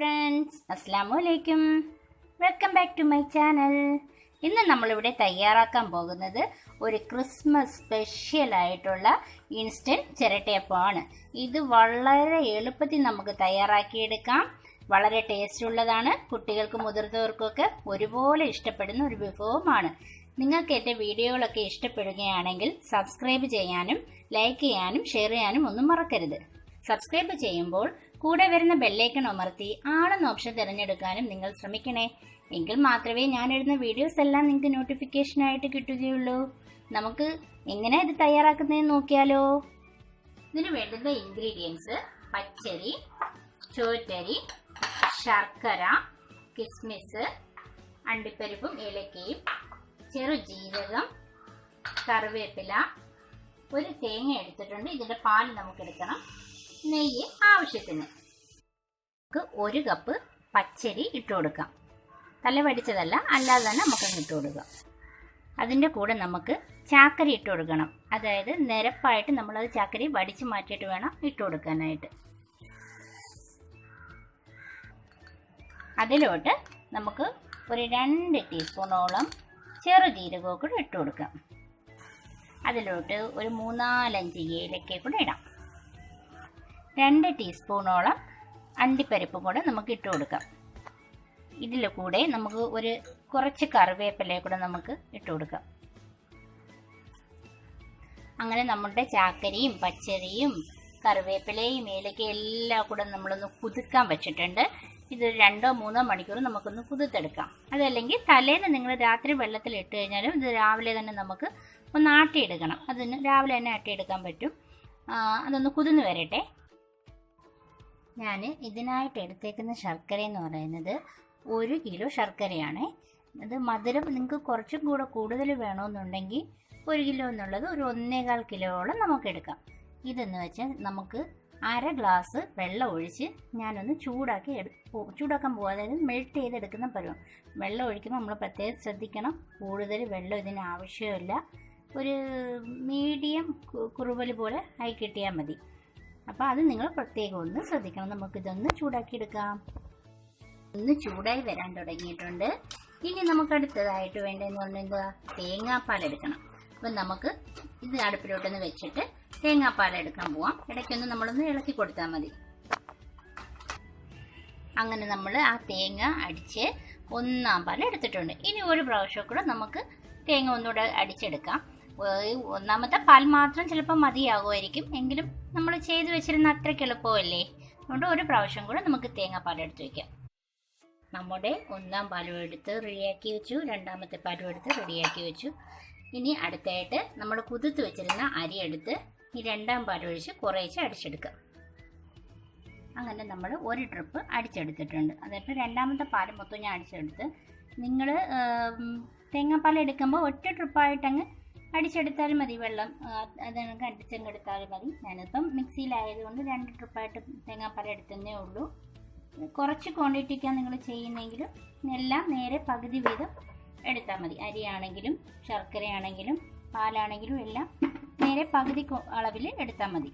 Friends അസ്സാമലൈക്കും welcome back to my channel ഇന്ന് നമ്മളിവിടെ തയ്യാറാക്കാൻ പോകുന്നത് ഒരു ക്രിസ്മസ് സ്പെഷ്യൽ ആയിട്ടുള്ള ഇൻസ്റ്റന്റ് ചിരട്ടയപ്പമാണ് ഇത് വളരെ എളുപ്പത്തിൽ നമുക്ക് തയ്യാറാക്കിയെടുക്കാം. വളരെ ടേസ്റ്റ് ഉള്ളതാണ്. കുട്ടികൾക്കും മുതിർന്നവർക്കൊക്കെ ഒരുപോലെ ഇഷ്ടപ്പെടുന്ന ഒരു വിഭവമാണ്. നിങ്ങൾക്ക് എന്റെ വീഡിയോകളൊക്കെ ഇഷ്ടപ്പെടുകയാണെങ്കിൽ സബ്സ്ക്രൈബ് ചെയ്യാനും ലൈക്ക് ചെയ്യാനും ഷെയർ ചെയ്യാനും ഒന്നും മറക്കരുത്. സബ്സ്ക്രൈബ് ചെയ്യുമ്പോൾ കൂടെ വരുന്ന ബെല്ലൈക്കൺ അമർത്തി ആളെന്ന ഓപ്ഷൻ തിരഞ്ഞെടുക്കാനും നിങ്ങൾ ശ്രമിക്കണേ. എങ്കിൽ മാത്രമേ ഞാൻ ഇടുന്ന വീഡിയോസ് എല്ലാം നിങ്ങൾക്ക് നോട്ടിഫിക്കേഷനായിട്ട് കിട്ടുകയുള്ളൂ. നമുക്ക് എങ്ങനെ ഇത് തയ്യാറാക്കുന്നതെന്ന് നോക്കിയാലോ. ഇതിന് വേണ്ടുന്ന ഇൻഗ്രീഡിയൻസ് പച്ചരി ചോറ്റരി ശർക്കര കിസ്മിസ് അണ്ടിപ്പരിപ്പും ഏലക്കയും ചെറുജീരകം കറിവേപ്പില ഒരു തേങ്ങ എടുത്തിട്ടുണ്ട്. ഇതിന്റെ പാൽ നമുക്ക് എടുക്കണം നെയ്യ് ആവശ്യത്തിന്. നമുക്ക് ഒരു കപ്പ് പച്ചരി ഇട്ട് കൊടുക്കാം. തലവടിച്ചതല്ല അല്ലാതെ തന്നെ നമുക്ക് ഇട്ട് കൊടുക്കാം. അതിന്റെ കൂടെ നമുക്ക് ചാക്കരി ഇട്ട് കൊടുക്കണം. അതായത് നിരപ്പായിട്ട് നമ്മളത് ചാക്കരി വടിച്ച് മാറ്റിയിട്ട് വേണം ഇട്ട് കൊടുക്കാനായിട്ട്. അതിലോട്ട് നമുക്ക് ഒരു രണ്ട് ടീസ്പൂണോളം ചെറുജീരകവും കൂടെ ഇട്ട് കൊടുക്കാം. അതിലോട്ട് ഒരു മൂന്നാലഞ്ച് ഏലക്കയും കൂടെ ഇടാം. രണ്ട് ടീസ്പൂണോളം അണ്ടിപ്പരിപ്പും കൂടെ നമുക്ക് ഇട്ട് കൊടുക്കാം. ഇതിൽ കൂടെ നമുക്ക് ഒരു കുറച്ച് കറിവേപ്പില കൂടെ നമുക്ക് ഇട്ട് കൊടുക്കാം. അങ്ങനെ നമ്മുടെ ചാക്കരിയും പച്ചരിയും കറിവേപ്പിലയും ഏലക്കയും എല്ലാം കൂടെ നമ്മളൊന്ന് കുതിക്കാൻ വെച്ചിട്ടുണ്ട്. ഇത് രണ്ടോ മൂന്നോ മണിക്കൂർ നമുക്കൊന്ന് കുതിർത്തെടുക്കാം. അതല്ലെങ്കിൽ തലേന്ന് നിങ്ങൾ രാത്രി വെള്ളത്തിൽ ഇട്ട് കഴിഞ്ഞാലും ഇത് രാവിലെ തന്നെ നമുക്ക് ഒന്ന് ആട്ടിയെടുക്കണം. അതിന് രാവിലെ തന്നെ ആട്ടിയെടുക്കാൻ പറ്റും. അതൊന്ന് കുതിർന്ന് വരട്ടെ. ഞാൻ ഇതിനായിട്ട് എടുത്തേക്കുന്ന ശർക്കര എന്ന് പറയുന്നത് ഒരു കിലോ ശർക്കരയാണ്. അത് മധുരം നിങ്ങൾക്ക് കുറച്ചും കൂടെ കൂടുതൽ വേണമെന്നുണ്ടെങ്കിൽ ഒരു കിലോ എന്നുള്ളത് ഒരു ഒന്നേകാൽ കിലോയോളം നമുക്ക് എടുക്കാം. ഇതെന്ന് വെച്ചാൽ നമുക്ക് അര ഗ്ലാസ് വെള്ളം ഒഴിച്ച് ഞാനൊന്ന് ചൂടാക്കി എടു ചൂടാക്കാൻ പോകും അതായത് മെൽറ്റ് ചെയ്തെടുക്കുന്ന പരുവം. വെള്ളം ഒഴിക്കുമ്പോൾ നമ്മൾ പ്രത്യേകം ശ്രദ്ധിക്കണം. കൂടുതൽ വെള്ളം ഇതിന് ആവശ്യമില്ല. ഒരു മീഡിയം കുറുവൽ പോലെ ആയി കിട്ടിയാൽ മതി. അപ്പോൾ അത് നിങ്ങൾ പ്രത്യേകം ഒന്ന് ശ്രദ്ധിക്കണം. നമുക്കിതൊന്ന് ചൂടാക്കിയെടുക്കാം. ഒന്ന് ചൂടായി വരാൻ തുടങ്ങിയിട്ടുണ്ട്. ഇനി നമുക്ക് അടുത്തതായിട്ട് വേണ്ടതെന്ന് പറഞ്ഞാൽ തേങ്ങാപ്പാൽ എടുക്കണം. അപ്പം നമുക്ക് ഇത് അടുപ്പിലോട്ടൊന്ന് വെച്ചിട്ട് തേങ്ങാപ്പാൽ എടുക്കാൻ പോവാം. ഇടയ്ക്കൊന്ന് നമ്മളൊന്ന് ഇളക്കി കൊടുത്താൽ മതി. അങ്ങനെ നമ്മൾ ആ തേങ്ങ അടിച്ച് ഒന്നാം പാൽ എടുത്തിട്ടുണ്ട്. ഇനി ഒരു പ്രാവശ്യം കൂടെ നമുക്ക് തേങ്ങ ഒന്നുകൂടെ അടിച്ചെടുക്കാം. ഒന്നാമത്തെ പാൽ മാത്രം ചിലപ്പോൾ മതിയാകുമായിരിക്കും. എങ്കിലും നമ്മൾ ചെയ്തു വെച്ചിരുന്ന അത്രയ്ക്ക് എളുപ്പമല്ലേ? അതുകൊണ്ട് ഒരു പ്രാവശ്യം കൂടെ നമുക്ക് തേങ്ങാപ്പാൽ എടുത്ത് വെക്കാം. നമ്മുടെ ഒന്നാം പാലും എടുത്ത് റെഡിയാക്കി വെച്ചു. രണ്ടാമത്തെ പാലും എടുത്ത് റെഡിയാക്കി വെച്ചു. ഇനി അടുത്തായിട്ട് നമ്മൾ കുതിർത്ത് വെച്ചിരുന്ന അരി എടുത്ത് ഈ രണ്ടാം പാൽ ഒഴിച്ച് കുറേശ്ശെ അടിച്ചെടുക്കുക അങ്ങനെ നമ്മൾ ഒരു ട്രിപ്പ് അടിച്ചെടുത്തിട്ടുണ്ട്. അതായത് രണ്ടാമത്തെ പാൽ മൊത്തം ഞാൻ അടിച്ചെടുത്ത്. നിങ്ങൾ തേങ്ങാപ്പാൽ എടുക്കുമ്പോൾ ഒറ്റ ട്രിപ്പായിട്ടങ്ങ് അടിച്ചെടുത്താലും മതി വെള്ളം. അത് നമുക്ക് അടിച്ചെടുത്താലും മതി. ഞാനിപ്പം മിക്സിയിലായതുകൊണ്ട് രണ്ട് ട്രിപ്പായിട്ട് തേങ്ങാപ്പാൽ എടുത്തതേ ഉള്ളൂ. കുറച്ച് ക്വാണ്ടിറ്റിക്കാണ് നിങ്ങൾ ചെയ്യുന്നെങ്കിലും എല്ലാം നേരെ പകുതി വീതം എടുത്താൽ മതി. അരിയാണെങ്കിലും ശർക്കരയാണെങ്കിലും പാലാണെങ്കിലും എല്ലാം നേരെ പകുതി അളവിൽ എടുത്താൽ മതി.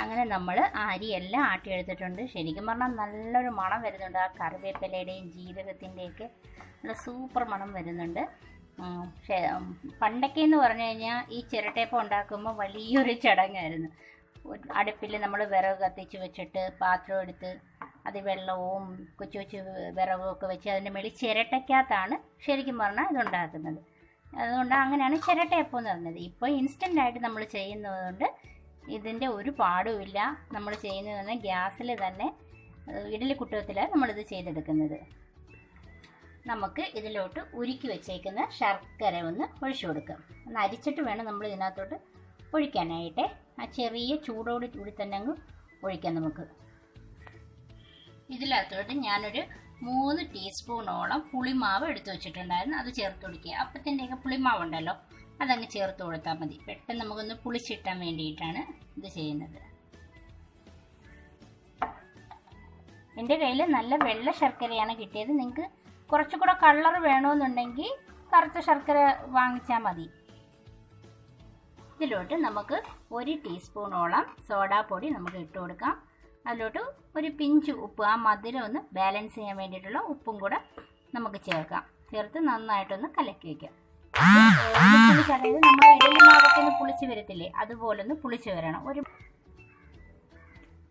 അങ്ങനെ നമ്മൾ അരിയെല്ലാം ആട്ടിയെടുത്തിട്ടുണ്ട്. ശരിക്കും പറഞ്ഞാൽ നല്ലൊരു മണം വരുന്നുണ്ട്. ആ കറിവേപ്പിലയുടെയും ജീരകത്തിന്റെയൊക്കെ നല്ല സൂപ്പർ മണം വരുന്നുണ്ട്. പണ്ടൊക്കെ എന്ന് പറഞ്ഞു കഴിഞ്ഞാൽ ഈ ചിരട്ടയപ്പം ഉണ്ടാക്കുമ്പോൾ വലിയൊരു ചടങ്ങായിരുന്നു. അടുപ്പിൽ നമ്മൾ വിറക് കത്തിച്ച് വെച്ചിട്ട് പാത്രം എടുത്ത് അത് വെള്ളവും കൊച്ചു കൊച്ചു വിറകും ഒക്കെ വെച്ച് അതിന്റെ മേളിൽ ചിരട്ടയ്ക്കകത്താണ് ശരിക്കും പറഞ്ഞാൽ ഇതുണ്ടാക്കുന്നത്. അതുകൊണ്ട് അങ്ങനെയാണ് ചിരട്ടയപ്പം എന്ന് പറഞ്ഞത്. ഇപ്പോൾ ഇൻസ്റ്റന്റ് ആയിട്ട് നമ്മൾ ചെയ്യുന്നതുകൊണ്ട് ഇതിന്റെ ഒരു പാടുമില്ല നമ്മൾ ചെയ്യുന്നത് തന്നെ ഗ്യാസിൽ തന്നെ ഇഡലി കുട്ടകത്തിലാണ് നമ്മളിത് ചെയ്തെടുക്കുന്നത്. നമുക്ക് ഇതിലോട്ട് ഉരുക്കി വെച്ചേക്കുന്ന ശർക്കര ഒന്ന് ഒഴിച്ചു കൊടുക്കാം. ഒന്ന് അരിച്ചിട്ട് വേണം നമ്മൾ ഇതിനകത്തോട്ട് ഒഴിക്കാനായിട്ട്. ആ ചെറിയ ചൂടോട് കൂടി തന്നെ അങ്ങ് ഒഴിക്കാം നമുക്ക്. ഇതിനകത്തോട്ട് ഞാനൊരു മൂന്ന് ടീസ്പൂണോളം പുളിമാവ് എടുത്തു വെച്ചിട്ടുണ്ടായിരുന്നു. അത് ചേർത്ത് കൊടുക്കുക. അപ്പത്തിന്റെയൊക്കെ പുളിമാവ് ഉണ്ടല്ലോ അതങ്ങ് ചേർത്ത് കൊടുത്താൽ മതി. പെട്ടെന്ന് നമുക്കൊന്ന് പുളിച്ചിട്ടാൻ വേണ്ടിയിട്ടാണ് ഇത് ചെയ്യുന്നത്. എന്റെ കയ്യിൽ നല്ല വെള്ള ശർക്കരയാണ് കിട്ടിയത്. നിങ്ങൾക്ക് കുറച്ചുകൂടെ കളർ വേണമെന്നുണ്ടെങ്കിൽ കറുത്ത ശർക്കര വാങ്ങിച്ചാൽ മതി. ഇതിലോട്ട് നമുക്ക് ഒരു ടീസ്പൂണോളം സോഡാപ്പൊടി നമുക്ക് ഇട്ട് കൊടുക്കാം. അതിലോട്ട് ഒരു പിഞ്ച് ഉപ്പ് ആ മധുരം ഒന്ന് ബാലൻസ് ചെയ്യാൻ വേണ്ടിയിട്ടുള്ള ഉപ്പും കൂടെ നമുക്ക് ചേർക്കാം. ചേർത്ത് നന്നായിട്ടൊന്ന് കലക്കി വയ്ക്കാം അതായത് ഒന്ന് പുളിച്ച് വരത്തില്ലേ? അതുപോലെ ഒന്ന് പുളിച്ച് വരണം. ഒരു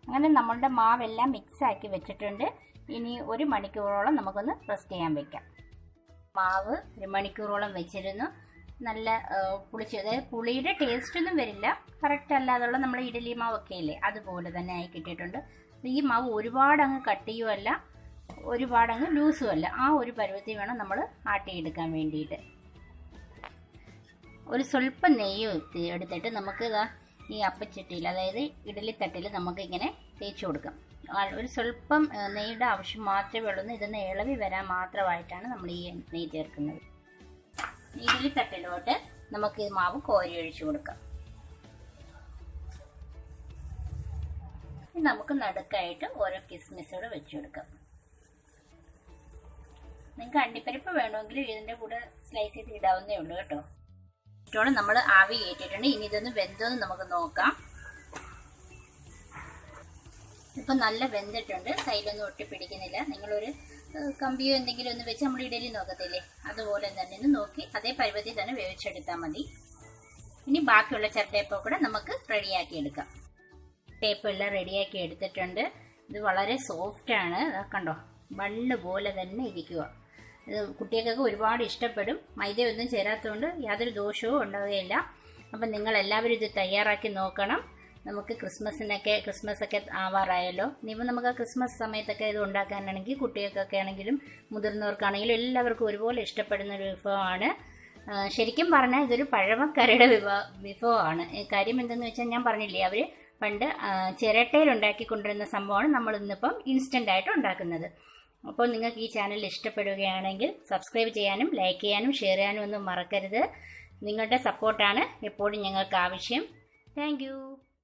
അങ്ങനെ നമ്മളുടെ മാവെല്ലാം മിക്സ് ആക്കി വെച്ചിട്ടുണ്ട്. ഇനി ഒരു മണിക്കൂറോളം നമുക്കൊന്ന് റെസ്റ്റ് ചെയ്യാൻ വെക്കാം. മാവ് ഒരു മണിക്കൂറോളം വെച്ചിരുന്നു. നല്ല പുളിച്ച് അതായത് പുളിയുടെ ടേസ്റ്റ് ഒന്നും വരില്ല. കറക്റ്റ് അല്ലാതുള്ള നമ്മൾ ഇഡലി മാവൊക്കെ ഇല്ലേ അതുപോലെ തന്നെ ആയി കിട്ടിയിട്ടുണ്ട്. ഈ മാവ് ഒരുപാട് അങ്ങ് കട്ടിയുമല്ല ഒരുപാട് അങ്ങ് ലൂസുമല്ല ആ ഒരു പരുവത്തിൽ വേണം നമ്മൾ ആട്ടിയെടുക്കാൻ വേണ്ടിയിട്ട്. ഒരു സ്വല്പം നെയ്യ് എടുത്ത് എടുത്തിട്ട് നമുക്ക് ഇതാ ഈ അപ്പച്ചട്ടിയിൽ അതായത് ഇഡലിത്തട്ടിൽ നമുക്ക് ഇങ്ങനെ തേച്ച് കൊടുക്കാം. ഒരു സ്വല്പം നെയ്യുടെ ആവശ്യം മാത്രമേ ഉള്ളൂ ഇതൊന്ന് ഇളവി വരാൻ മാത്രമായിട്ടാണ് നമ്മൾ ഈ നെയ്യ് ചേർക്കുന്നത്. ഇഡലിത്തട്ടിലോട്ട് നമുക്ക് ഈ മാവ് കോരി ഒഴിച്ചു കൊടുക്കാം. നമുക്ക് നടുക്കായിട്ട് ഓരോ കിസ്മിസോട് വെച്ചു കൊടുക്കാം. നിങ്ങൾക്ക് അണ്ടിപ്പരിപ്പ് വേണമെങ്കിൽ ഇതിന്റെ കൂടെ സ്ലൈസ് ചെയ്ത് ഇടാവുന്നേ ഉള്ളൂ കേട്ടോ. ഇട്ടോളം നമ്മൾ ആവി കയറ്റിയിട്ടുണ്ട്. ഇനി ഇതൊന്ന് വെന്തോന്ന് നമുക്ക് നോക്കാം. ഇപ്പം നല്ല വെന്തിട്ടുണ്ട്. കയ്യിലൊന്നും ഒട്ടിപ്പിടിക്കുന്നില്ല നിങ്ങളൊരു കമ്പിയോ എന്തെങ്കിലും ഒന്ന് വെച്ച് നമ്മൾ ഇഡലി നോക്കത്തില്ലേ? അതുപോലെ തന്നെ ഒന്ന് നോക്കി അതേ പരുവത്തിൽ തന്നെ വേവിച്ചെടുത്താൽ മതി. ഇനി ബാക്കിയുള്ള ചിരട്ടയപ്പം കൂടെ നമുക്ക് റെഡിയാക്കി എടുക്കാം. ടേപ്പ് എല്ലാം റെഡിയാക്കി എടുത്തിട്ടുണ്ട്. ഇത് വളരെ സോഫ്റ്റ് ആണ്. കണ്ടോ? ബണ്ണ് പോലെ തന്നെ ഇരിക്കുക ഇത് കുട്ടികൾക്കൊക്കെ ഒരുപാട് ഇഷ്ടപ്പെടും. മൈദയൊന്നും ചേരാത്തതുകൊണ്ട് യാതൊരു ദോഷവും ഉണ്ടാവുകയില്ല. അപ്പം നിങ്ങളെല്ലാവരും ഇത് തയ്യാറാക്കി നോക്കണം. നമുക്ക് ക്രിസ്മസിനൊക്കെ ക്രിസ്മസ് ഒക്കെ ആവാറായല്ലോ. ഇനിയിപ്പോൾ നമുക്ക് ആ ക്രിസ്മസ് സമയത്തൊക്കെ ഇത് ഉണ്ടാക്കാനാണെങ്കിൽ കുട്ടികൾക്കൊക്കെ ആണെങ്കിലും മുതിർന്നവർക്കാണെങ്കിലും എല്ലാവർക്കും ഒരുപോലെ ഇഷ്ടപ്പെടുന്ന ഒരു വിഭവമാണ് ശരിക്കും പറഞ്ഞാൽ ഇതൊരു പഴമക്കാരുടെ വിഭവ വിഭവമാണ്. കാര്യം എന്തെന്ന് വെച്ചാൽ ഞാൻ പറഞ്ഞില്ലേ അവർ പണ്ട് ചിരട്ടയിൽ ഉണ്ടാക്കിക്കൊണ്ടിരുന്ന സംഭവമാണ് നമ്മൾ ഇന്നിപ്പം ഇൻസ്റ്റന്റ് ആയിട്ട് ഉണ്ടാക്കുന്നത്. അപ്പോൾ നിങ്ങൾക്ക് ഈ ചാനൽ ഇഷ്ടപ്പെടുകയാണെങ്കിൽ സബ്സ്ക്രൈബ് ചെയ്യാനും ലൈക്ക് ചെയ്യാനും ഷെയർ ചെയ്യാനും ഒന്നും മറക്കരുത്. നിങ്ങളുടെ സപ്പോർട്ടാണ് എപ്പോഴും ഞങ്ങൾക്ക് ആവശ്യം. താങ്ക്